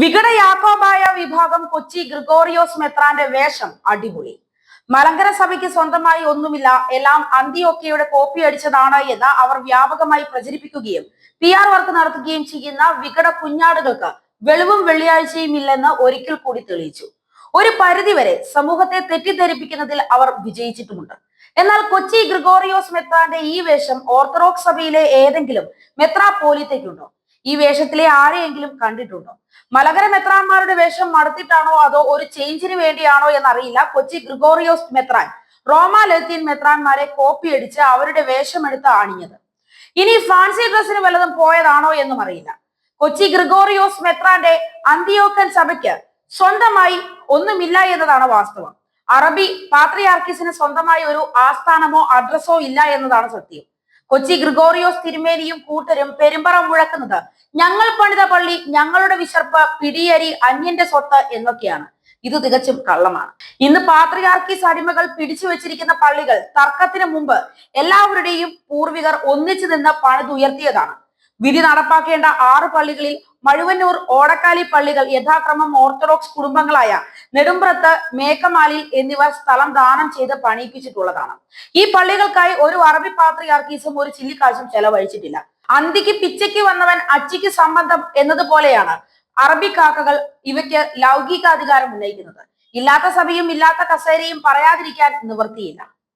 വികട യാക്കോബായ വിഭാഗം കൊച്ചി ഗ്രിഗോറിയോസ് മെത്രാന്റെ വേഷം അടിപൊളി. മലങ്കര സഭയ്ക്ക് സ്വന്തമായി ഒന്നുമില്ല എല്ലാം അന്തിയൊക്കെയുടെ കോപ്പി അടിച്ചതാണ് എന്ന് അവർ വ്യാപകമായി പ്രചരിപ്പിക്കുകയും പി ആർ വർക്ക് നടത്തുകയും ചെയ്യുന്ന വികട കുഞ്ഞാടുകൾക്ക് വെളിവും വെള്ളിയാഴ്ചയും ഇല്ലെന്ന് ഒരിക്കൽ കൂടി തെളിയിച്ചു. ഒരു പരിധിവരെ സമൂഹത്തെ തെറ്റിദ്ധരിപ്പിക്കുന്നതിൽ അവർ വിജയിച്ചിട്ടുമുണ്ട്. എന്നാൽ കൊച്ചി ഗ്രിഗോറിയോസ് മെത്രാന്റെ ഈ വേഷം ഓർത്തഡോക്സ് സഭയിലെ ഏതെങ്കിലും മെത്രാപോലിത്തയ്ക്കുണ്ടോ? ഈ വേഷത്തിലെ ആരെയെങ്കിലും കണ്ടിട്ടുണ്ടോ? മലകര മെത്രാന്മാരുടെ വേഷം മടുത്തിട്ടാണോ അതോ ഒരു ചേഞ്ചിന് വേണ്ടിയാണോ എന്നറിയില്ല. കൊച്ചി ഗ്രിഗോറിയോസ് മെത്രാൻ റോമാ ലത്തീൻ മെത്രാന്മാരെ കോപ്പി അടിച്ച് അവരുടെ വേഷമെടുത്ത് ആണിഞ്ഞത് ഇനി ഫാൻസി ഡ്രസ്സിന് വല്ലതും പോയതാണോ എന്നും അറിയില്ല. കൊച്ചി ഗ്രിഗോറിയോസ് മെത്രാന്റെ അന്തിയോക്കൻ സഭയ്ക്ക് സ്വന്തമായി ഒന്നുമില്ല എന്നതാണ് വാസ്തവം. അറബി പാത്രിയാർക്കിസിന് സ്വന്തമായി ഒരു ആസ്ഥാനമോ അഡ്രസ്സോ ഇല്ല എന്നതാണ് സത്യം. കൊച്ചി ഗ്രിഗോറിയോസ് തിരുമേനിയും കൂട്ടരും പെരുമ്പറ മുഴക്കുന്നത് ഞങ്ങൾ പണിത പള്ളി ഞങ്ങളുടെ വിശർപ്പ് പിടിയരി അന്യന്റെ സ്വത്ത് എന്നൊക്കെയാണ്. ഇത് തികച്ചും കള്ളമാണ്. ഇന്ന് പാത്രിയാർക്കീസ് അടിമകൾ പിടിച്ചു വെച്ചിരിക്കുന്ന പള്ളികൾ തർക്കത്തിന് മുമ്പ് എല്ലാവരുടെയും പൂർവികർ ഒന്നിച്ചു നിന്ന് പണിതുയർത്തിയതാണ്. വിധി നടപ്പാക്കേണ്ട ആറ് പള്ളികളിൽ മഴുവന്നൂർ ഓടക്കാലി പള്ളികൾ യഥാക്രമം ഓർത്തഡോക്സ് കുടുംബങ്ങളായ നെടുമ്പ്രത്ത് മേക്കമാലിൽ എന്നിവർ സ്ഥലം ദാനം ചെയ്ത് പണിയിപ്പിച്ചിട്ടുള്ളതാണ്. ഈ പള്ളികൾക്കായി ഒരു അറബി പാത്രിയാർക്കീസും ഒരു ചില്ലിക്കാശും ചെലവഴിച്ചിട്ടില്ല. അന്തിക്ക് പിച്ചയ്ക്ക് വന്നവൻ അച്ചിക്ക് സംബന്ധം എന്നതുപോലെയാണ് അറബി കാക്കകൾ ഇവയ്ക്ക് ലൗകികാധികാരം ഉന്നയിക്കുന്നത്. ഇല്ലാത്ത സഭയും ഇല്ലാത്ത കസേരയും പറയാതിരിക്കാൻ നിവൃത്തിയില്ല.